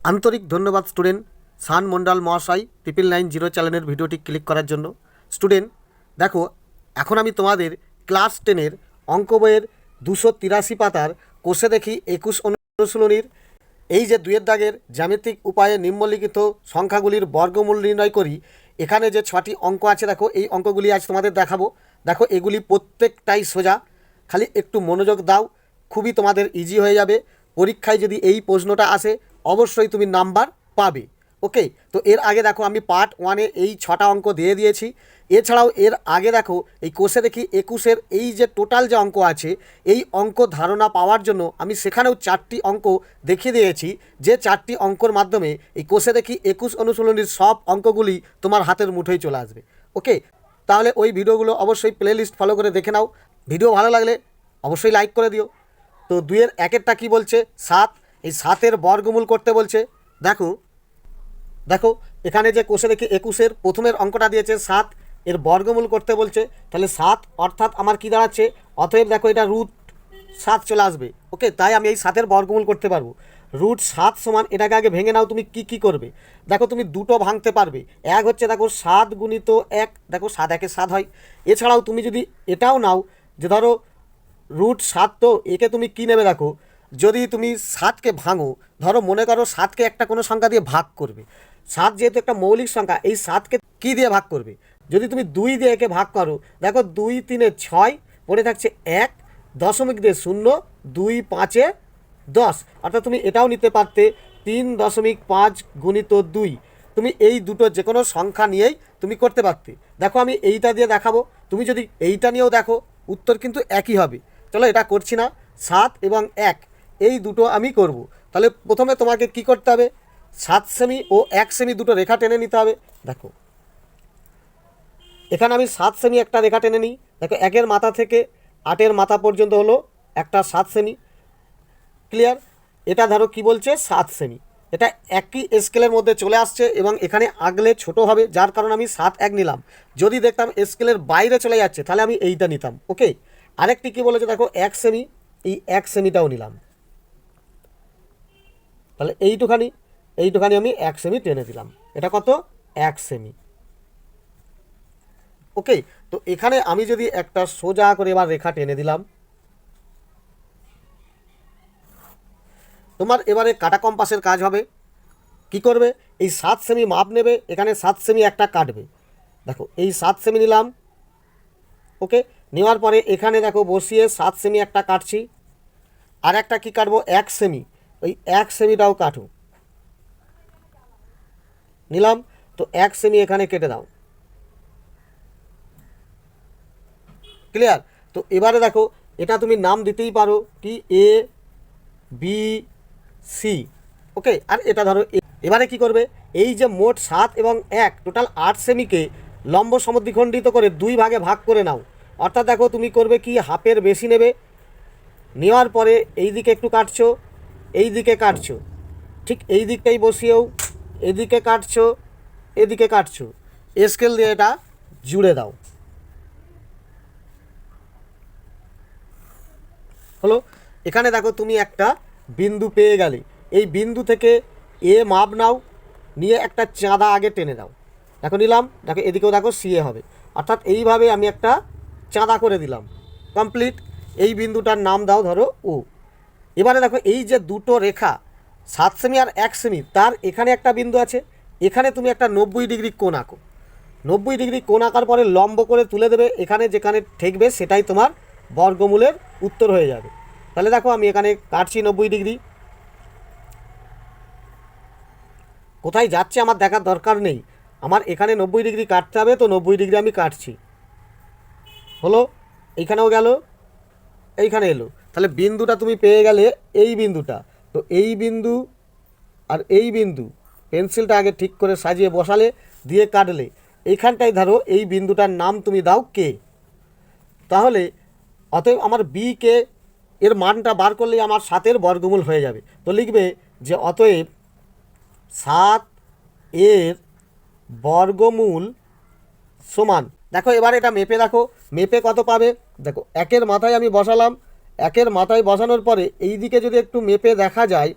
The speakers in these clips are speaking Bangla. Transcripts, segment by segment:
আন্তরিক ধন্যবাদ স্টুডেন্ট সান মন্ডল মহাশয় ট্রিপল নাইন জিরো চ্যানেলের ভিডিওটি ক্লিক করার জন্য। স্টুডেন্ট, দেখো, এখন আমি তোমাদের ক্লাস টেনের অঙ্ক বইয়ের দুশো তিরাশি পাতার কোষে দেখি একুশ অনুশীলনীর। এই যে দুয়ের দাগের জ্যামিতিক উপায়ে নিম্নলিখিত সংখ্যাগুলির বর্গমূল নির্ণয় করি, এখানে যে ছটি অঙ্ক আছে, দেখো, এই অঙ্কগুলি আজ তোমাদের দেখাবো। দেখো, এগুলি প্রত্যেকটাই সোজা। খালি একটু মনোযোগ দাও, খুবই তোমাদের ইজি হয়ে যাবে। পরীক্ষায় যদি এই প্রশ্নটা আসে অবশ্যই তুমি নাম্বার পাবে। ওকে? তো এর আগে দেখো আমি পার্ট ওয়ানে এই ছটা অঙ্ক দিয়ে দিয়েছি। এছাড়াও এর আগে দেখো এই কোষে দেখি একুশের এই যে টোটাল যে অঙ্ক আছে, এই অঙ্ক ধারণা পাওয়ার জন্য আমি সেখানেও চারটি অঙ্ক দেখিয়ে দিয়েছি। যে চারটি অঙ্কর মাধ্যমে এই কোষে দেখি একুশ অনুশীলনীর সব অঙ্কগুলি তোমার হাতের মুঠোয় চলে আসবে। ওকে? তাহলে ওই ভিডিওগুলো অবশ্যই প্লেলিস্ট ফলো করে দেখে নাও। ভিডিও ভালো লাগলে অবশ্যই লাইক করে দিও। তো দুইয়ের একেরটা কি বলছে? সাত এই সাতের বর্গমূল করতে বলছে। দেখো দেখো, এখানে যে কোষে দেখি একুশের প্রথমের অঙ্কটা দিয়েছে সাত, এর বর্গমূল করতে বলছে। তাহলে সাত অর্থাৎ আমার কি দাঁড়াচ্ছে? অতএব দেখো এটা রুট সাত চলে আসবে। ওকে, তাই আমি এই সাতের বর্গমূল করতে পারব। রুট সাত সমান, এটাকে আগে ভেঙে নাও, তুমি কি কি করবে? দেখো, তুমি দুটো ভাঙতে পারবে। এক হচ্ছে দেখো সাত গুণিত এক, দেখো সাত একে সাত হয়। এছাড়াও তুমি যদি এটাও নাও, যে ধরো রুট সাত তো একে তুমি কী নেবে দেখো? যদি তুমি সাতকে ভাঙো, ধরো মনে করো সাতকে একটা কোনো সংখ্যা দিয়ে ভাগ করবে। সাত যেহেতু একটা মৌলিক সংখ্যা, এই সাতকে কী দিয়ে ভাগ করবে? যদি তুমি দুই দিয়ে একে ভাগ করো, দেখো দুই তিনে ছয়, পড়ে থাকছে এক, দশমিক দিয়ে শূন্য, দুই পাঁচে দশ। অর্থাৎ তুমি এটাও নিতে পারতে তিন দশমিক পাঁচ গুণিত দুই। তুমি এই দুটো যে কোনো সংখ্যা নিয়েই তুমি করতে পারতে। দেখো আমি এইটা দিয়ে দেখাবো। তুমি যদি এইটা নিয়েও দেখো, উত্তর কিন্তু একই হবে। চলো এটা করছি না। সাত এবং এক। এই দুটো আমি করব। তাহলে প্রথমে তোমাকে কি করতে হবে? সাত সেমি ও এক সেমি দুটো রেখা টেনে নিতে হবে। দেখো। এখানে আমি সাত সেমি একটা রেখা টেনে নিই। দেখো, একের মাথা থেকে আটের মাথা পর্যন্ত হলো একটা সাত সেমি। ক্লিয়ার এটা ধরো কি বলছে? সাত সেমি। এটা একই স্কেলের মধ্যে চলে আসছে এবং এখানে আগলে ছোট হবে, যার কারণে আমি সাত এক নিলাম। যদি দেখতাম স্কেলের বাইরে চলে যাচ্ছে, তাহলে আমি এইটা নিতাম ওকে আরেকটি কি বলেছে দেখো? এক সেমি। এই এক সেমিটাও নিলাম। তাহলে এইটুখানি এইটুখানি আমি এক সেমি টেনে দিলাম। এটা কত? এক সেমি ওকে তো এখানে আমি যদি একটা সোজা করে এবার রেখা টেনে দিলাম। তোমার এবারে কাটা কম্পাসের কাজ হবে। কি করবে? এই সাত সেমি মাপ নেবে, এখানে সাত সেমি একটা কাটবে। দেখো, এই সাত সেমি নিলাম। ওকে নেওয়ার পরে এখানে দেখো বসিয়ে সাত সেমি একটা কাটছি। আর একটা কী কাটবো? এক সেমি ওই এক সেমিটাও কাটো নিলাম, তো এক সেমি এখানে কেটে দাও। ক্লিয়ার তো এবারে দেখো, এটা তুমি নাম দিতেই পারো কি এ বি সি ওকে আর এটা ধরো এবারে কি করবে? এই যে মোট সাত এবং এক টোটাল আট সেমিকে লম্ব সমদ্বিখণ্ডিত করে দুই ভাগে ভাগ করে নাও। অর্থাৎ দেখো, তুমি করবে কি, হাফের বেশি নেবে। নেওয়ার পরে এই দিকে একটু কাটছো। এই দিকে কাটছো। ঠিক এই দিকটাই বসিয়েও এদিকে কাটছো এদিকে কাটছো। স্কেল দিয়ে এটা জুড়ে দাও। হলো, এখানে দেখো তুমি একটা বিন্দু পেয়ে গেলে। এই বিন্দু থেকে এ মাপ নাও, নিয়ে একটা চাঁদা আগে টেনে দাও দেখো নিলাম, দেখো এদিকেও দেখো সিএ হবে। অর্থাৎ এইভাবে আমি একটা চাঁদা করে দিলাম। কমপ্লিট এই বিন্দুটার নাম দাও ধরো ও। এবারে দেখো, এই যে দুটো রেখা, সাত সেমি আর এক সেমি তার এখানে একটা বিন্দু আছে, এখানে তুমি একটা নব্বই ডিগ্রি কোণ আঁকো। নব্বই ডিগ্রি কোণ আঁকার পরে লম্ব করে তুলে দেবে, এখানে যেখানে ঠেকবে সেটাই তোমার বর্গমূলের উত্তর হয়ে যাবে। তাহলে দেখো, আমি এখানে কাটছি নব্বই ডিগ্রি। কোথায় যাচ্ছে আমার দেখার দরকার নেই। আমার এখানে নব্বই ডিগ্রি কাটতে হবে, তো নব্বই ডিগ্রি আমি কাটছি। হলো, এইখানেও গেল, এইখানে এলো। তাহলে বিন্দুটা তুমি পেয়ে গেলে এই বিন্দুটা। তো এই বিন্দু আর এই বিন্দু, পেন্সিলটা আগে ঠিক করে সাজিয়ে বসালে, দিয়ে কাটলে। এইখানটায় ধরো এই বিন্দুটার নাম তুমি দাও কে তাহলে অতএব আমার বি কে এর মানটা বার করলেই আমার সাতের বর্গমূল হয়ে যাবে। তো লিখবে যে অতএব সাত এর বর্গমূল সমান। দেখো এবার এটা মেপে দেখো। মেপে কত পাবে? দেখো, একের মাথায় আমি বসালাম একের মাথায় বসানোর পরে এই দিকে যদি একটু মেপে দেখা যায়,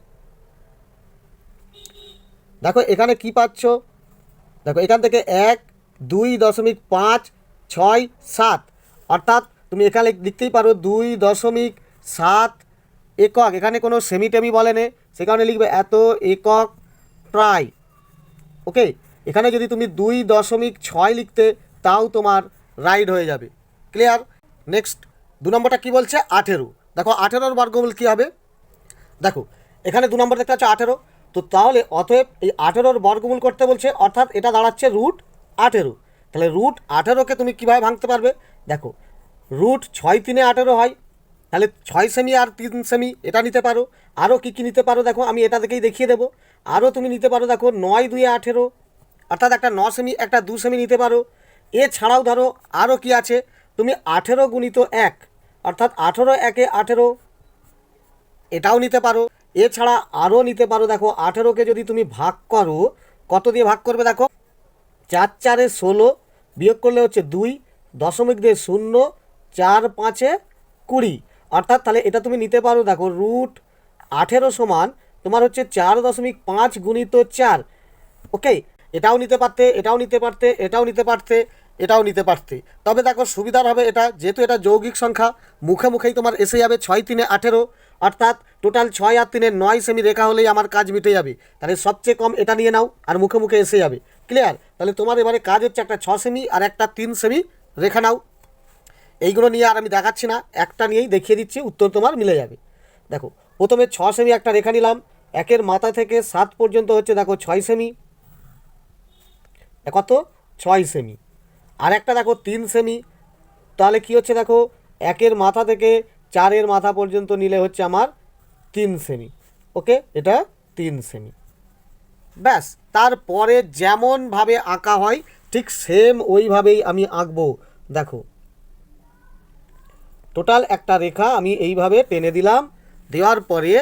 দেখো এখানে কি পাচ্ছ? দেখো এখান থেকে এক, দুই দশমিক পাঁচ, ছয়, সাত। অর্থাৎ তুমি এখানে লিখতেই পারো দুই দশমিক সাত একক। এখানে কোনো সেমি টেমি বলেনে সে কারণে লিখবে এত একক প্রায়। ওকে এখানে যদি তুমি দুই দশমিক ছয় লিখতে, তাও তোমার রাইড হয়ে যাবে। ক্লিয়ার নেক্সট দু নম্বরটা কী বলছে? আঠেরো। দেখো, আঠেরোর বর্গমূল কী হবে? দেখো, এখানে দু নম্বর দেখতে পাচ্ছ আঠেরো। তো তাহলে অতএব এই আঠেরোর বর্গমূল করতে বলছে, অর্থাৎ এটা দাঁড়াচ্ছে রুট আঠেরো। তাহলে রুট আঠেরোকে তুমি কীভাবে ভাঙতে পারবে? দেখো, রুট ছয় তিনে আঠেরো হয়, তাহলে ছয় সেমি আর তিন সেমি এটা নিতে পারো। আরও কী কী নিতে পারো দেখো, আমি এটা থেকেই দেখিয়ে দেবো। আরও তুমি নিতে পারো দেখো, নয় দুই আঠেরো, অর্থাৎ একটা ন সেমি, একটা দু সেমি নিতে পারো। এছাড়াও ধরো আরও কি আছে? তুমি আঠেরো গুণিত এক অর্থাৎ আঠেরো একে আঠেরো, এটাও নিতে পারো। এছাড়া আরও নিতে পারো, দেখো, আঠেরোকে যদি তুমি ভাগ করো, কত দিয়ে ভাগ করবে দেখো? চার চারে ষোলো বিয়োগ করলে হচ্ছে দুই, দশমিক দিয়ে শূন্য, চার পাঁচে কুড়ি। অর্থাৎ তাহলে এটা তুমি নিতে পারো, দেখো, রুট আঠেরো সমান তোমার হচ্ছে চার দশমিক পাঁচ গুণিত চার। ওকে? এটাও নিতে পারতে, এটাও নিতে পারতে, এটাও নিতে পারতে। এটাও নিতে পারতে। তবে দেখো, সুবিধার হবে এটা, যেহেতু এটা যৌগিক সংখ্যা, মুখে মুখেই তোমার এসে যাবে ছয় তিনে আঠেরো, অর্থাৎ টোটাল ছয় আর তিনে নয় সেমি রেখা হলেই আমার কাজ মিটে যাবে। তাহলে সবচেয়ে কম এটা নিয়ে নাও, আর মুখে মুখে এসে যাবে। ক্লিয়ার তাহলে তোমার এবারে কাজ হচ্ছে একটা ছ সেমি আর একটা তিন সেমি রেখা নাও। এইগুলো নিয়ে আর আমি দেখাচ্ছি না, একটা নিয়েই দেখিয়ে দিচ্ছি, উত্তর তোমার মিলে যাবে। দেখো, প্রথমে ছ সেমি একটা রেখা নিলাম, একের মাথা থেকে সাত পর্যন্ত হচ্ছে, দেখো, ছয় সেমি কত? ছয় সেমি আর একটা দেখো, তিন সেমি তাহলে কি হচ্ছে দেখো, একের মাথা থেকে চারের মাথা পর্যন্ত নিলে হচ্ছে আমার তিন সেমি ওকে, এটা তিন সেমি ব্যাস, তারপরে যেমনভাবে আঁকা হয়, ঠিক সেম ওইভাবেই আমি আঁকবো। দেখো টোটাল একটা রেখা আমি এইভাবে টেনে দিলাম, দেওয়ার পরে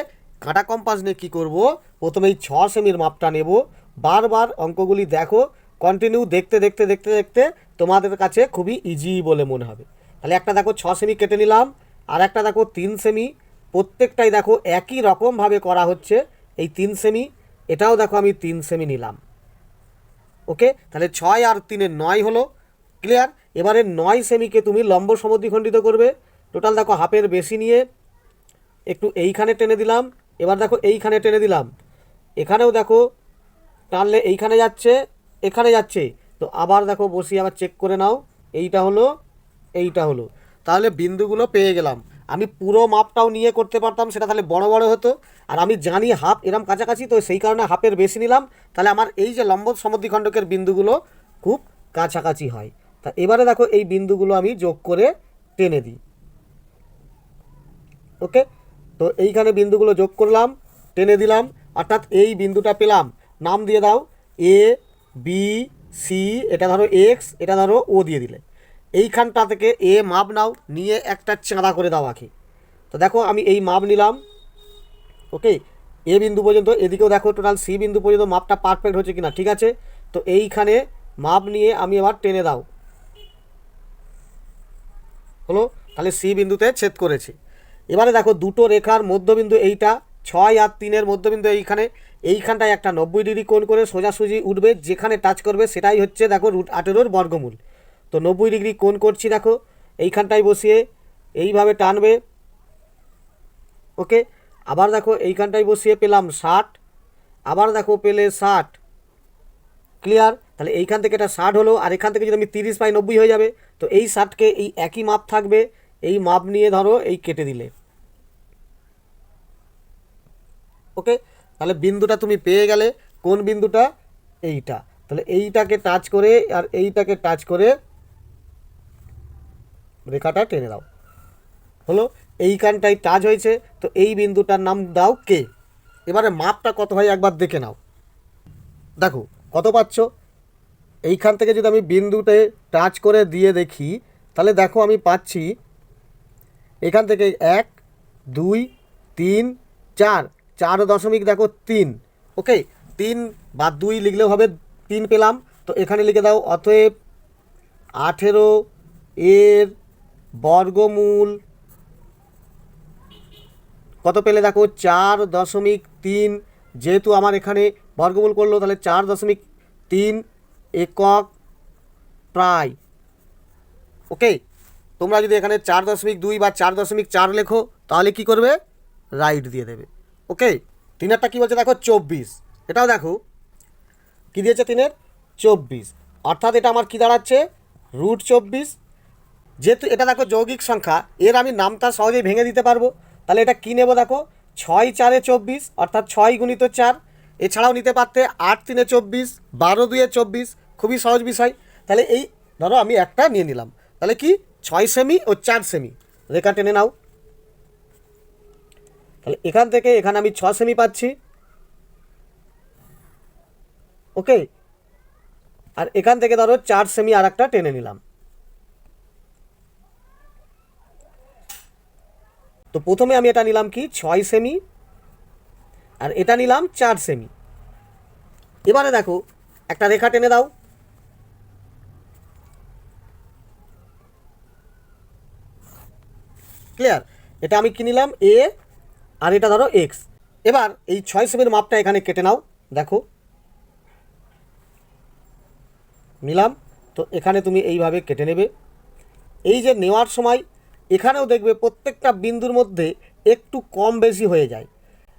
কাঁটা কম্পাস নিয়ে কী করব প্রথমে এই ছ সেমির মাপটা নেব। বারবার অঙ্কগুলি দেখো কন্টিনিউ দেখতে দেখতে দেখতে দেখতে তোমাদের কাছে খুবই ইজি বলে মনে হবে। তাহলে একটা দেখো ছ সেমি কেটে নিলাম, আর একটা দেখো তিন সেমি প্রত্যেকটাই দেখো একই রকমভাবে করা হচ্ছে এই তিন সেমি এটাও দেখো আমি তিন সেমি নিলাম। ওকে তাহলে ছয় আর তিনে নয় হলো ক্লিয়ার এবারে নয় সেমিকে তুমি লম্ব সমদ্বিখণ্ডিত করবে। টোটাল দেখো হাফের বেশি নিয়ে একটু এইখানে টেনে দিলাম। এবার দেখো এইখানে টেনে দিলাম। এখানেও দেখো টানলে এইখানে যাচ্ছে এখানে যাচ্ছে। তো আবার দেখো বসিয়ে আবার চেক করে নাও। এইটা হলো এইটা হলো। তাহলে বিন্দুগুলো পেয়ে গেলাম। আমি পুরো মাপটাও নিয়ে করতে পারতাম, সেটা তাহলে বড় বড় হতো। আর আমি জানি হাফ এরম কাছাকাছি, তো সেই কারণে হাফের বেশি নিলাম। তাহলে আমার এই যে লম্ব সমদ্বিখণ্ডকের বিন্দুগুলো খুব কাছাকাছি হয়। তা এবারে দেখো এই বিন্দুগুলো আমি যোগ করে টেনে দিই। ওকে? তো এইখানে বিন্দুগুলো যোগ করলাম, টেনে দিলাম। অর্থাৎ এই বিন্দুটা পেলাম। নাম দিয়ে দাও, এ বি সি এটা ধরো এক্স এটা ধরো ও দিয়ে দিলে। এইখানটা থেকে এ মাপ নাও, নিয়ে একটা চাঁদা করে দাও আঁকি তো দেখো, আমি এই মাপ নিলাম, ওকে? এ বিন্দু পর্যন্ত, এদিকেও দেখো টোটাল সি বিন্দু পর্যন্ত মাপটা পারফেক্ট হচ্ছে কিনা, ঠিক আছে? তো এইখানে মাপ নিয়ে আমি এবার টেনে দাও। হলো? তাহলে সি বিন্দুতে ছেদ করেছি। এবারে দেখো, দুটো রেখার মধ্যবিন্দু এইটা ছয় আর তিনের মধ্যবিন্দু এইখানে। এইখানটায় একটা নব্বই ডিগ্রি কোণ করে সোজাসুজি উঠবে, যেখানে টাচ করবে সেটাই হচ্ছে দেখো রুট আঠেরোর বর্গমূল। তো নব্বই ডিগ্রি কোণ করছি দেখো, এইখানটায় বসিয়ে এইভাবে টানবে। ওকে, আবার দেখো এইখানটায় বসিয়ে পেলাম ষাট, আবার দেখো পেলে ষাট। ক্লিয়ার তাহলে এইখান থেকে এটা ষাট হলো, আর এখান থেকে যদি আমি তিরিশ পাই নব্বই হয়ে যাবে, তো এই ষাটকে এই একই মাপ থাকবে, এই মাপ নিয়ে ধরো, এই কেটে দিলে। ওকে তাহলে বিন্দুটা তুমি পেয়ে গেলে কোন বিন্দুটা? এইটা। তাহলে এইটাকে টাচ করে আর এইটাকে টাচ করে রেখাটা টেনে দাও। হলো? এইখানটায় টাচ হয়েছে, তো এই বিন্দুটার নাম দাও কে এবারে মাপটা কত হয় একবার দেখে নাও। দেখো, কত পাচ্ছ? এইখান থেকে যদি আমি বিন্দুতে টাচ করে দিয়ে দেখি, তাহলে দেখো আমি পাচ্ছি এখান থেকে এক, দুই, তিন, চার। চার দশমিক দেখো তিন ওকে তিন বা দুই লিখলেও হবে, তিন পেলাম। তো এখানে লিখে দাও, অতএব আঠেরো এর বর্গমূল কত পেলে দেখো? চার দশমিক তিন। যেহেতু আমার এখানে বর্গমূল করল, তাহলে চার দশমিক তিন একক প্রায় ওকে তোমরা যদি এখানে চার দশমিক দুই বা চার দশমিক চার লেখো, তাহলে কি করবে? রাইট দিয়ে দেবে। ওকে, তিনেরটা কী বলছে? দেখো, চব্বিশ। এটাও দেখো। কী দিয়েছে তিনের? চব্বিশ। অর্থাৎ এটা আমার কী দাঁড়াচ্ছে? রুট চব্বিশ। যেহেতু এটা দেখো যৌগিক সংখ্যা, এর আমি নামটা সহজেই ভেঙে দিতে পারব। তাহলে এটা কী নেব দেখো? ছয় চারে চব্বিশ, অর্থাৎ ছয় গুণিত চার। এছাড়াও নিতে পারতে আট তিনে চব্বিশ, বারো দুয়ে চব্বিশ। খুবই সহজ বিষয়। তাহলে এই, ধরো আমি একটা নিয়ে নিলাম। তাহলে কি? ছয় সেমি ও চার সেমি। রেখা টেনে নাও। তাহলে এখান থেকে এখানে আমি ছ সেমি পাচ্ছি। ওকে আর এখান থেকে ধরো চার সেমি আর একটা টেনে নিলাম। তো প্রথমে আমি এটা নিলাম কি? ছয় সেমি আর এটা নিলাম চার সেমি এবারে দেখো, একটা রেখা টেনে দাও। ক্লিয়ার এটা আমি কি নিলাম? এ আর এটা ধরো এক্স এবার এই ছয় সেমির মাপটা এখানে কেটে নাও, দেখো। নিলাম, তো এখানে তুমি এইভাবে কেটে নেবে। এই যে নেওয়ার সময়, এখানেও দেখবে প্রত্যেকটা বিন্দুর মধ্যে একটু কম বেশি হয়ে যায়।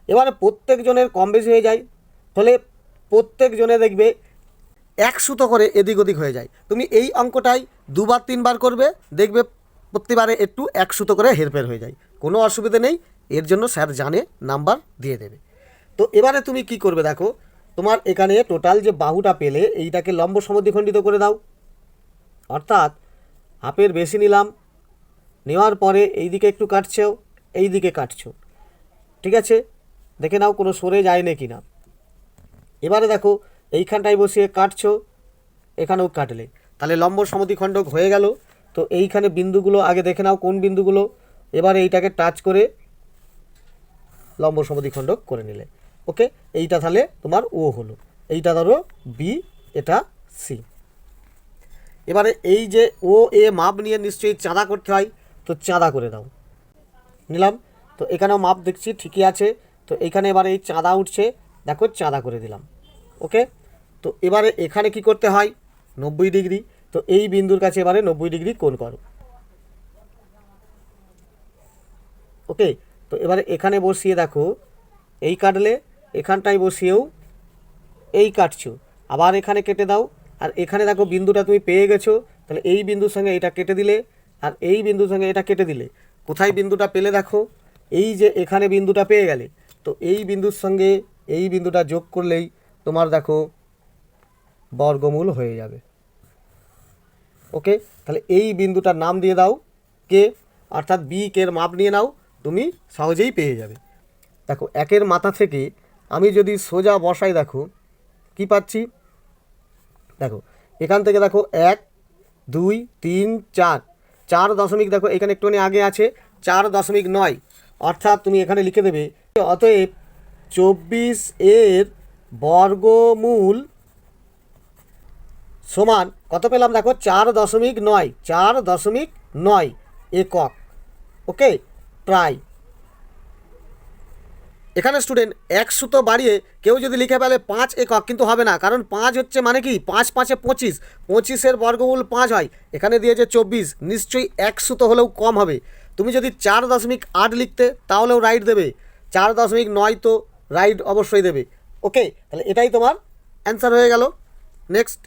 এবারে প্রত্যেকজনের কম বেশি হয়ে যায়, ফলে প্রত্যেকজনে দেখবে এক সুতো করে এদিক ওদিক হয়ে যায়। তুমি এই অঙ্কটাই দুবার তিনবার করবে, দেখবে প্রতিবারে একটু এক সুতো করে হেরফের হয়ে যায়। কোনো অসুবিধে নেই এর জন্য স্যার জানে, নাম্বার দিয়ে দেবে। তো এবারে তুমি কি করবে দেখো, তোমার এখানে টোটাল যে বাহুটা পেলে, এইটাকে লম্ব সমদ্বিখণ্ডিত করে দাও। অর্থাৎ হাফের বেশি নিলাম, নেওয়ার পরে এই দিকে একটু কাটছেও এই দিকে কাটছো। ঠিক আছে? দেখে নাও কোনো সরে যায় না কি না। এবারে দেখো, এইখানটায় বসিয়ে কাটছো, এখানেও কাটলে। তাহলে লম্ব সমদ্বিখণ্ডক হয়ে গেল। তো এইখানে বিন্দুগুলো, আগে দেখে নাও কোন বিন্দুগুলো। এবারে এইটাকে টাচ করে লম্ব সমদ্বিখণ্ডক করে নিলে। ওকে? এইটা তাহলে তোমার ও হলো। এইটা ধরো বি এটা সি এবারে এই যে ও, এ মাপ নিয়ে নিশ্চয়ই চাঁদা করতে হয়, তো চাঁদা করে দাও। নিলাম। তো এখানেও মাপ দেখছি, ঠিকই আছে। তো এখানে এবারে এই চাঁদা উঠছে, দেখো চাঁদা করে দিলাম। ওকে? তো এবারে এখানে কি করতে হয়? নব্বই ডিগ্রি। তো এই বিন্দুর কাছে এবারে নব্বই ডিগ্রি কোণ করো। ওকে? তো এবারে এখানে বসিয়ে দেখো, এই কাটলে এখানটায় বসিয়েও এই কাটছো। আবার এখানে কেটে দাও, আর এখানে দেখো বিন্দুটা তুমি পেয়ে গেছো, তাহলে এই বিন্দুর সঙ্গে এটা কেটে দিলে, আর এই বিন্দুর সঙ্গে এটা কেটে দিলে। কোথায় বিন্দুটা পেলে দেখো, এই যে এখানে বিন্দুটা পেয়ে গেলে, তো এই বিন্দুর সঙ্গে এই বিন্দুটা যোগ করলেই তোমার দেখো বর্গমূল হয়ে যাবে। ওকে? তাহলে এই বিন্দুটার নাম দিয়ে দাও, কে? অর্থাৎ বি কের মাপ নিয়ে নাও তুমি সহজেই পেয়ে যাবে। দেখো, একের মাথা থেকে আমি যদি সোজা বসাই, দেখো, কি পাচ্ছি? দেখো, এখান থেকে দেখো, এক, দুই, তিন, চার। চার দশমিক, দেখো, এখানে একটুখানি আগে আছে, চার দশমিক নয়। অর্থাৎ তুমি এখানে লিখে দেবে, অতএব চব্বিশ এর বর্গমূল সমান কত পেলাম? দেখো, চার দশমিক নয়, চার দশমিক নয় একক। ওকে? প্রায়। এখানে স্টুডেন্ট এক সুতো বাড়িয়ে কেউ যদি লিখে ফেলে পাঁচ একক, কিন্তু হবে না, কারণ পাঁচ হচ্ছে মানে কি? পাঁচ পাঁচে পঁচিশ, পঁচিশের বর্গমূল পাঁচ হয়। এখানে দিয়েছে চব্বিশ, নিশ্চয়ই এক সুতো হলেও কম হবে। তুমি যদি চার দশমিক আট লিখতে, তাহলেও রাইট দেবে। চার দশমিক নয় তো রাইট অবশ্যই দেবে। ওকে তাহলে এটাই তোমার অ্যান্সার হয়ে গেল। নেক্সট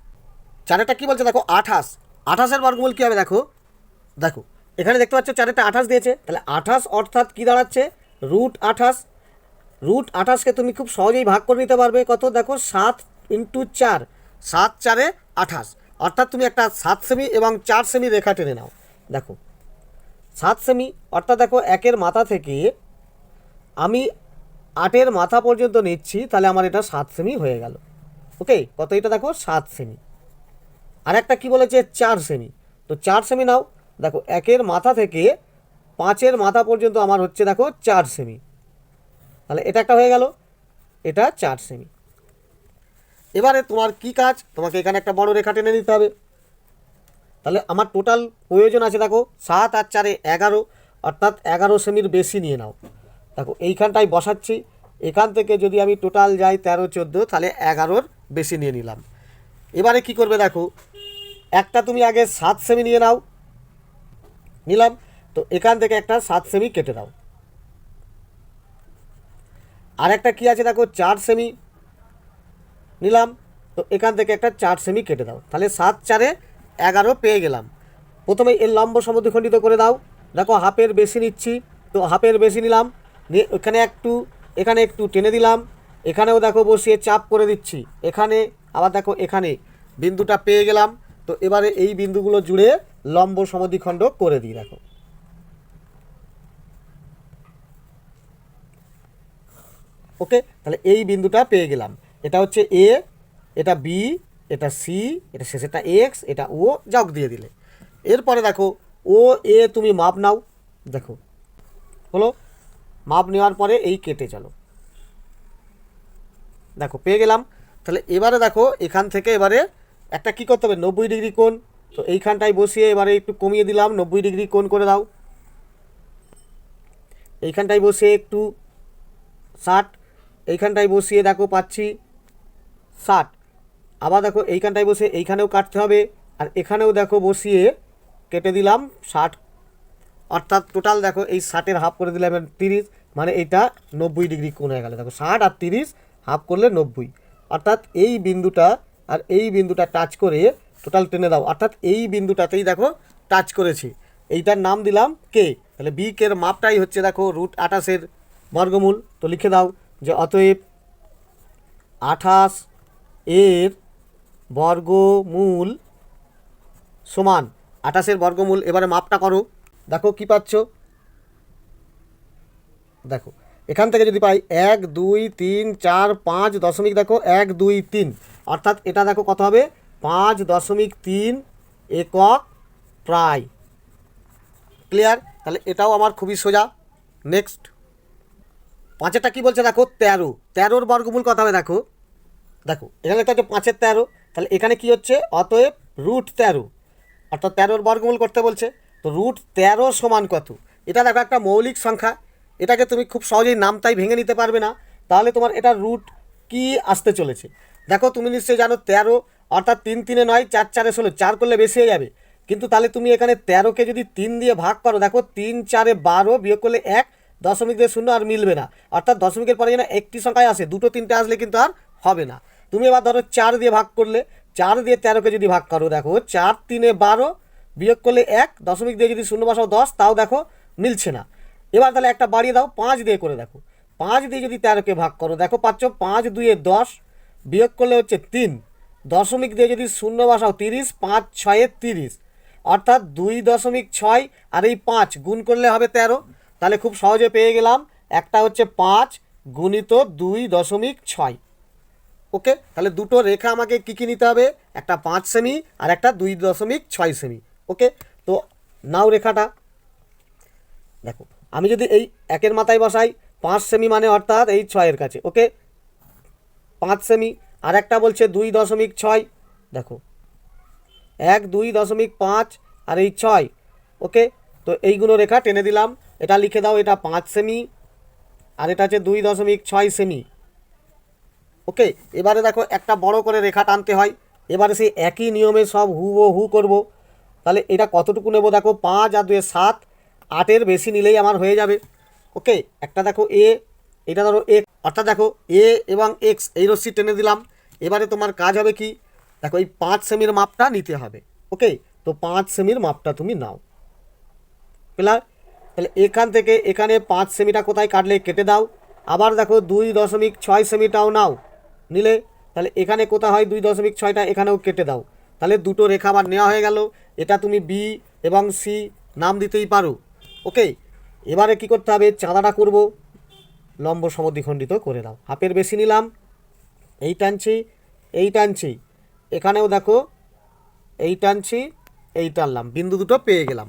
চারেরটা কী বলছে? দেখো, আঠাশ। আঠাশের বর্গমূল কী হবে? দেখো দেখো। এখানে দেখতে পাচ্ছ চারেরটা আঠাশ দিয়েছে। তাহলে আঠাশ অর্থাৎ কী দাঁড়াচ্ছে? রুট আঠাশ। রুট আঠাশকে তুমি খুব সহজেই ভাগ করে নিতে পারবে। কত? দেখো, সাত ইন্টু চার। সাত চারে আঠাশ। অর্থাৎ তুমি একটা সাত সেমি এবং চার সেমি রেখা টেনে নাও। দেখো, সাত সেমি, অর্থাৎ দেখো, একের মাথা থেকে আমি আটের মাথা পর্যন্ত নিচ্ছি, তাহলে আমার এটা সাত সেমি হয়ে গেল। ওকে? কত? এটা দেখো, সাত সেমি। আর একটা কী বলেছে? চার সেমি। তো চার সেমি নাও। দেখো, একের মাথা থেকে পাঁচের মাথা পর্যন্ত আমার হচ্ছে দেখো চার সেমি তাহলে এটা একটা হয়ে গেল, এটা চার সেমি এবারে তোমার কি কাজ? তোমাকে এখানে একটা বড় রেখা টেনে নিতে হবে। তাহলে আমার টোটাল প্রয়োজন আছে দেখো, সাত আর চারে এগারো, অর্থাৎ এগারো সেমির বেশি নিয়ে নাও। দেখো, এইখানটায় বসাচ্ছি। এখান থেকে যদি আমি টোটাল যাই তেরো, চোদ্দ, তাহলে এগারোর বেশি নিয়ে নিলাম। এবারে কি করবে দেখো, একটা তুমি আগে সাত সেমি নিয়ে নাও নিলাম, তো এখান থেকে একটা সাত সেমি কেটে দাও। আর একটা কী আছে দেখো, চার সেমি নিলাম, তো এখান থেকে একটা চার সেমি কেটে দাও। তাহলে সাত চারে এগারো পেয়ে গেলাম। প্রথমে এর লম্ব সমদ্বিখণ্ডিত করে দাও। দেখো, হাফের বেশি নিচ্ছি, তো হাফের বেশি নিলাম, নিয়ে এখানে একটু এখানে একটু টেনে দিলাম, এখানেও দেখো বসিয়ে চাপ করে দিচ্ছি, এখানে, আবার দেখো এখানে, বিন্দুটা পেয়ে গেলাম, তো এবারে এই বিন্দুগুলো জুড়ে লম্ব সমদ্বিখণ্ড করে দিই, দেখো। ওকে? তাহলে এই বিন্দুটা পেয়ে গেলাম। এটা হচ্ছে এ এটা বি এটা সি এটা শেষেরটা এক্স এটা ও যাক দিয়ে দিলে। এরপরে দেখো ও এ তুমি মাপ নাও। দেখো, হলো? মাপ নেওয়ার পরে এই কেটে চলো। দেখো, পেয়ে গেলাম। তাহলে এবারে দেখো, এখান থেকে এবারে একটা কী করতে হবে? নব্বই ডিগ্রি কোণ তো এইখানটায় বসিয়ে এবারে একটু কমিয়ে দিলাম, নব্বই ডিগ্রি কোণ করে দাও। এইখানটায় বসিয়ে একটু ষাট, এইখানটায় বসিয়ে দেখো পাচ্ছি ষাট। আবার দেখো এইখানটায় বসে এইখানেও কাটতে হবে, আর এখানেও দেখো বসিয়ে কেটে দিলাম ষাট। অর্থাৎ টোটাল দেখো এই ষাটের হাফ করে দিলাম তিরিশ মানে এইটা নব্বই ডিগ্রি কোণ হয়ে গেল। দেখো ষাট আর তিরিশ হাফ করলে নব্বই। অর্থাৎ এই বিন্দুটা আর এই বিন্দুটা টাচ করে টোটাল টেনে দাও। অর্থাৎ এই বিন্দুটাতেই দেখো টাচ করেছি। এইটার নাম দিলাম কে তাহলে বি কের মাপটাই হচ্ছে দেখো রুট আঠাশের বর্গমূল। তো লিখে দাও যে অতএব আঠাশ এর বর্গমূল সমান। আঠাশের বর্গমূল, এবারে মাপটা করো। দেখো কি পাচ্ছ? দেখো, এখান থেকে যদি পাই এক, দুই, তিন, চার, পাঁচ দশমিক দেখো, এক, দুই, তিন। অর্থাৎ এটা দেখো কত হবে? পাঁচ দশমিক তিন একক প্রায়। ক্লিয়ার তাহলে এটাও আমার খুবই সোজা। নেক্সট পাঁচেরটা কী বলছে দেখো? তেরো। তেরোর বর্গমূল কত হবে দেখো? দেখো, এখানে তো হচ্ছে পাঁচের তেরো। তাহলে এখানে কি হচ্ছে? অতএব রুট তেরো। অর্থাৎ তেরোর বর্গমূল করতে বলছে। তো রুট তেরো সমান কত? এটা দেখো একটা মৌলিক সংখ্যা। এটাকে তুমি খুব সহজেই নামটাই ভেঙে নিতে পারবে না। তাহলে তোমার এটা রুট কি আসতে চলেছে? দেখো, তুমি নিশ্চয়ই জানো তেরো অর্থাৎ তিন তিনে নয়, চার চারে ষোলো, চার করলে বেশি হয়ে যাবে। কিন্তু তাহলে তুমি এখানে তেরোকে যদি তিন দিয়ে ভাগ করো, দেখো তিন, চারে বারো বিয়োগ করলে এক, দশমিক দিয়ে শূন্য আর মিলবে না। অর্থাৎ দশমিকের পরে যেন একটি সংখ্যায় আসে, দুটো তিনটে আসলে কিন্তু আর হবে না। তুমি এবার ধরো চার দিয়ে ভাগ করলে, চার দিয়ে তেরোকে যদি ভাগ করো, দেখো চার তিনে বারো বিয়োগ করলে এক, দশমিক দিয়ে যদি শূন্য বসাও দশ, তাও দেখো মিলছে না। এবার তাহলে একটা বাড়িয়ে দাও, পাঁচ দিয়ে করে দেখো। পাঁচ দিয়ে যদি তেরোকে ভাগ করো, দেখো পাচ্ছ পাঁচ দুয়ে দশ বিয়োগ করলে হচ্ছে তিন। দশমিক দিয়ে যদি শূন্য বসাও, তিরিশ, পাঁচ, ছয়ে তিরিশ। অর্থাৎ দুই দশমিক ছয় আর এই পাঁচ গুণ করলে হবে তেরো। তাহলে খুব সহজে পেয়ে গেলাম। একটা হচ্ছে পাঁচ গুণিত দুই দশমিক ছয়। ওকে? তাহলে দুটো রেখা আমাকে কী কী নিতে হবে? একটা পাঁচ সেমি আর একটা দুই দশমিক ছয় সেমি। ওকে? তো নাও রেখাটা। দেখো, আমি যদি এই একের মাথায় বসাই, পাঁচ সেমি মানে অর্থাৎ এই ছয়ের কাছে। ওকে? পাঁচ সেমি। আর একটা বলছে দুই দশমিক ছয়। দেখো। এক, দুই দশমিক পাঁচ আর এই ছয়। ওকে? তো এইগুলো রেখা টেনে দিলাম। এটা লিখে দাও, এটা পাঁচ সেমি আর এটা হচ্ছে দুই দশমিক ছয় সেমি। ওকে? এবারে দেখো, একটা বড় করে রেখা টানতে হয়। এবারে সেই একই নিয়মে সব হু ও হু করব। তাহলে এটা কতটুকু নেব? দেখো, পাঁচ আর দুয়ে সাত। আটের বেশি নিলেই আমার হয়ে যাবে। ওকে? একটা দেখো, এ, এটা ধরো, এ। অর্থাৎ দেখো, এ এবং এক্স, এই রশ্মি টেনে দিলাম। এবারে তোমার কাজ হবে কি? দেখো, এই পাঁচ সেমির মাপটা নিতে হবে ওকে তো পাঁচ সেমির মাপটা তুমি নাও। ক্লিয়ার তাহলে এখান থেকে এখানে পাঁচ সেমিটা কোথায় কাটলে কেটে দাও। আবার দেখো, দুই দশমিক ছয় সেমিটাও নাও। নিলে, তাহলে এখানে কোথা হয়? দুই দশমিক ছয়টা এখানেও কেটে দাও। তাহলে দুটো রেখা আবার নেওয়া হয়ে গেল। এটা তুমি বি এবং সি নাম দিতেই পারো ওকে এবারে কি করতে হবে? চাঁদাটা করব। লম্ব সমদ্বিখণ্ডিত করে দাও। হাফের বেশি নিলাম। এই টানছি এই টানছি এখানেও দেখো এই টানছি এই টানলাম বিন্দু দুটো পেয়ে গেলাম।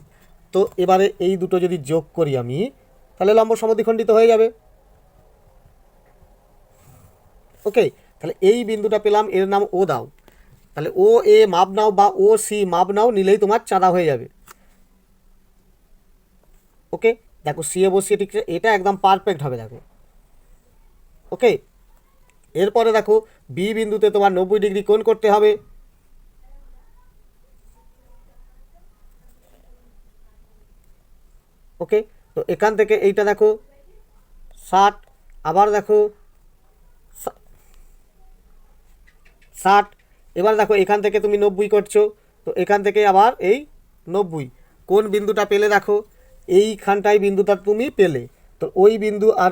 তো এবারে এই দুটো যদি যোগ করি আমি, তাহলে লম্ব সমদ্বিখণ্ডিত হয়ে যাবে। ওকে, তাহলে এই বিন্দুটা পেলাম, এর নাম ও দাও। তাহলে ও এ মাপ নাও বা ও সি মাপ নাও, নিলেই তোমার চাঁদা হয়ে যাবে। ওকে, দেখো সি এ বসিয়ে ঠিক, এটা একদম পারফেক্ট হবে, দেখো। ওকে এরপরে দেখো বি বিন্দুতে তোমার নব্বই ডিগ্রি কোণ করতে হবে। ওকে তো এখান থেকে এইটা দেখো, ষাট, আবার দেখো ষাট, এবার দেখো এখান থেকে তুমি নব্বই করছ, তো এখান থেকে আবার এই নব্বই। কোন বিন্দুটা পেলে দেখো, এইখানটায় বিন্দুটা তুমি পেলে, তো ওই বিন্দু আর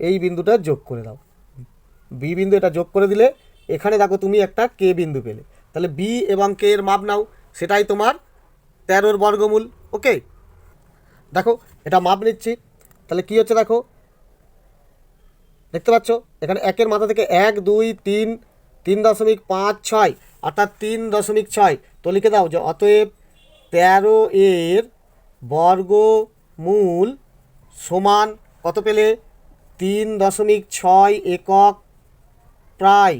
এই বিন্দুটা যোগ করে দাও। বি বিন্দু এটা যোগ করে দিলে, এখানে দেখো তুমি একটা কে বিন্দু পেলে। তাহলে বি এবং কে এর মাপ নাও, সেটাই তোমার তেরোর বর্গমূল ওকে দেখো, এটা মাপ নিচ্ছি। তাহলে কি হচ্ছে দেখো? দেখতে পাচ্ছ? এখানে একের মাথা থেকে এক, দুই, তিন তিন দশমিক পাঁচ, ছয়, অর্থাৎ তিন দশমিক ছয়। তো লিখে দাও যে অতএব তেরো এর বর্গমূল সমান কত পেলে? তিন দশমিক ছয় একক প্রায়,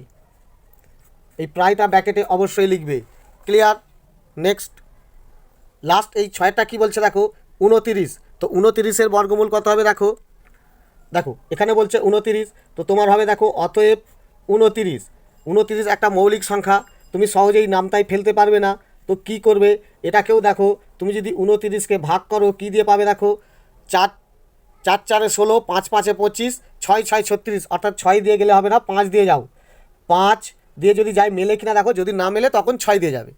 এই প্রায়টা ব্যাকেটে অবশ্যই লিখবে। ক্লিয়ার নেক্সট লাস্ট এই ছয়টা কি বলছে দেখো? উনতিরিশ তো উনতিরিশের বর্গমূল কত হবে দেখো? দেখো, এখানে বলছে উনতিরিশ তো তোমার হবে দেখো, অতএব উনতিরিশ উনতিরিশ একটা মৌলিক সংখ্যা। তুমি সহজেই নামটাই ফেলতে পারবে না। তো কি করবে? এটাকেও দেখো, তুমি যদি উনতিরিশকে ভাগ করো, কি দিয়ে পাবে দেখো? চার চার চারে ষোলো, পাঁচ পাঁচে পঁচিশ, ছয় ছয় ছত্রিশ, অর্থাৎ ছয় দিয়ে গেলে হবে না, পাঁচ দিয়ে যাও। পাঁচ দিয়ে যদি যাই মেলে কিনা দেখো, যদি না মেলে তখন ছয় দিয়ে যাবে।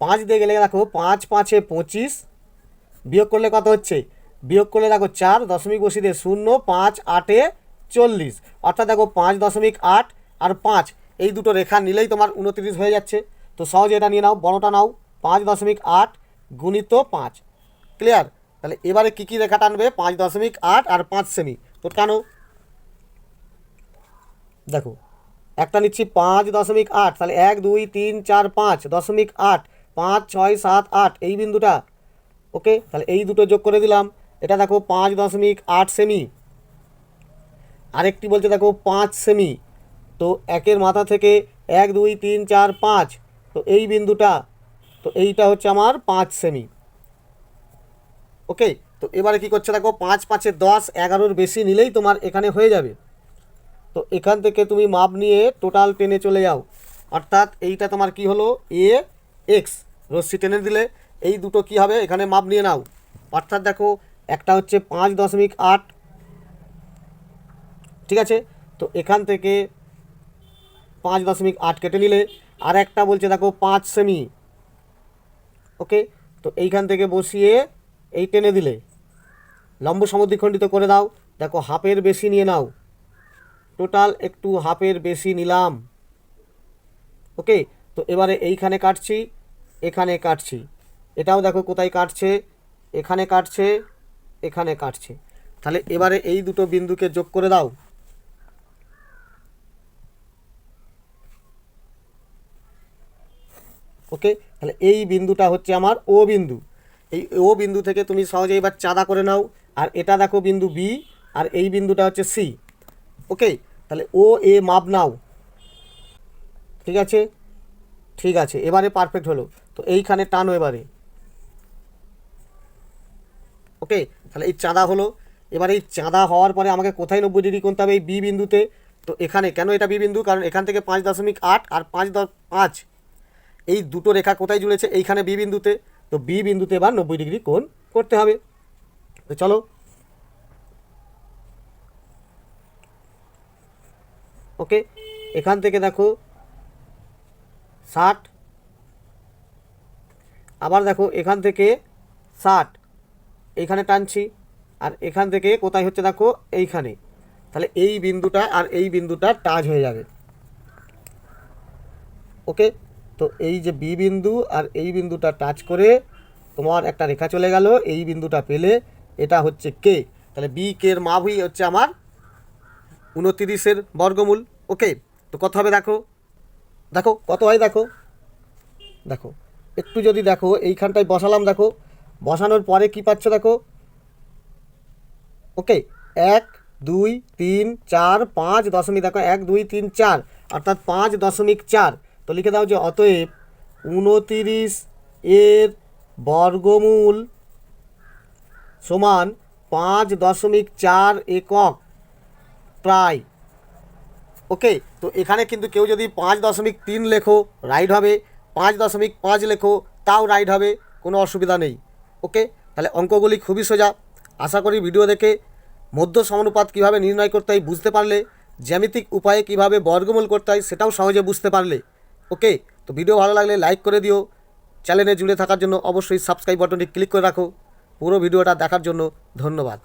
পাঁচ দিয়ে গেলে দেখো, পাঁচ পাঁচে পঁচিশ, বিয়োগ করলে কত হচ্ছে? বিয়োগ করলে দেখো চার দশমিক দিয়ে শূন্য, পাঁচ আটে চল্লিশ। অর্থাৎ দেখো পাঁচ দশমিক আট আর পাঁচ, এই দুটো রেখা নিলেই তোমার উনত্রিশ হয়ে যাচ্ছে। তো সহজে এটা নিয়ে নাও, বড়টা নাও, পাঁচ দশমিক আট গুণিত পাঁচ। ক্লিয়ার? তাহলে এবারে কী কী রেখা টানবে? পাঁচ দশমিক আট আর পাঁচ সেমি। তো টানো। দেখো, একটা নিচ্ছি পাঁচ দশমিক আট, তাহলে এক, দুই, তিন, চার, পাঁচ, দশমিক আট, পাঁচ, ছয়, সাত, আট, এই বিন্দুটা। ওকে? তাহলে এই দুটো যোগ করে দিলাম। এটা দেখো পাঁচ দশমিক আট সেমি। আরেকটি বলছে দেখো পাঁচ সেমি। তো একের মাথা থেকে এক, দুই, তিন, চার, পাঁচ, তো এই বিন্দুটা, তো এইটা হচ্ছে আমার পাঁচ সেমি। ওকে তো এবারে কি করছে দেখো, পাঁচ পাঁচে দশ, এগারোর বেশি নিলেই তোমার এখানে হয়ে যাবে। তো এখান থেকে তুমি মাপ নিয়ে টোটাল টেনে চলে যাও। অর্থাৎ এইটা তোমার কি হলো? এ এক্স রশ্মি টেনে দিলে এই দুটো কি হবে? এখানে মাপ নিয়ে নাও। অর্থাৎ দেখো, একটা হচ্ছে পাঁচ দশমিক আট। ঠিক আছে? তো এখান থেকে পাঁচ দশমিক আট কেটে নিলে আর একটা বলছে দেখো, পাঁচ সেমি। ওকে তো এইখান থেকে বসিয়ে এই টেনে দিলে। লম্ব সমদ্বিখণ্ডিত করে দাও। দেখো, হাফের বেশি নিয়ে নাও। টোটাল একটু হাফের বেশি নিলাম। ওকে তো এবারে এইখানে কাটছি, এখানে কাটছি। এটাও দেখো কোথায় কাটছে, এখানে কাটছে এখানে কাটছে। তাহলে এবারে এই দুটো বিন্দুকে যোগ করে দাও। ওকে তাহলে এই বিন্দুটা হচ্ছে আমার ও বিন্দু। এই ও বিন্দু থেকে তুমি সহজে এবার চাঁদা করে নাও। আর এটা দেখো বিন্দু বি আর এই বিন্দুটা হচ্ছে সি ওকে তাহলে ও, এ, মাপ নাও। ঠিক আছে? ঠিক আছে, এবারে পারফেক্ট হলো। তো এইখানে টানো এবারে। ওকে তাহলে এই চাঁদা হলো। এবার এই চাঁদা হওয়ার পরে আমাকে কোথায় নব্বই ডিগ্রি করতে হবে এই বি বিন্দুতে? তো এখানে। কেন এটা বি বিন্দু? কারণ এখান থেকে পাঁচ দশমিক আট আর পাঁচ দশ পাঁচ। এই দুটো রেখা কোথায় জুড়েছে? এইখানে বি বিন্দুতে। তো বি বিন্দুতে এবার নব্বই ডিগ্রি কোণ করতে হবে। তো চলো। ওকে এখান থেকে দেখো ষাট। আবার দেখো এখান থেকে ষাট। এইখানে টানছি। আর এখান থেকে কোথায় হচ্ছে দেখো এইখানে। তাহলে এই বিন্দুটা আর এই বিন্দুটা টাচ হয়ে যাবে। ওকে তো এই যে বি বিন্দু আর এই বিন্দুটা টাচ করে তোমার একটা রেখা চলে গেল, এই বিন্দুটা পেলে এটা হচ্ছে কে তাহলে বি কে এর মাপই হচ্ছে আমার উনতিরিশের বর্গমূল। ওকে তো কত হবে দেখো? দেখো, কত হয় দেখো? দেখো, একটু যদি দেখো, এইখানটায় বসালাম দেখো। বসানোর পরে কি পাচ্ছ দেখো? ওকে এক, দুই, তিন, চার, পাঁচ দশমিক, দেখো, এক, দুই, তিন, চার, অর্থাৎ পাঁচ দশমিক চার। তো লিখে দাও যে অতএব উনতিরিশ এর বর্গমূল সমান পাঁচ দশমিক চার একক প্রায়। ওকে, তো এখানে কিন্তু কেউ যদি পাঁচ দশমিক তিন লেখো রাইট হবে। পাঁচ দশমিক পাঁচ লেখো, তাও রাইট হবে, কোনো অসুবিধা নেই। ওকে, তাহলে অঙ্কগুলি খুবই সোজা। আশা করি ভিডিও দেখে মধ্য সমানুপাত কীভাবে নির্ণয় করতে হয় বুঝতে পারলে, জ্যামিতিক উপায়ে কীভাবে বর্গমূল করতে হয় সেটাও সহজে বুঝতে পারলে। ওকে, তো ভিডিও ভালো লাগলে লাইক করে দিও। চ্যানেলে জুড়ে থাকার জন্য অবশ্যই সাবস্ক্রাইব বাটনটি ক্লিক করে রাখো। পুরো ভিডিওটা দেখার জন্য ধন্যবাদ।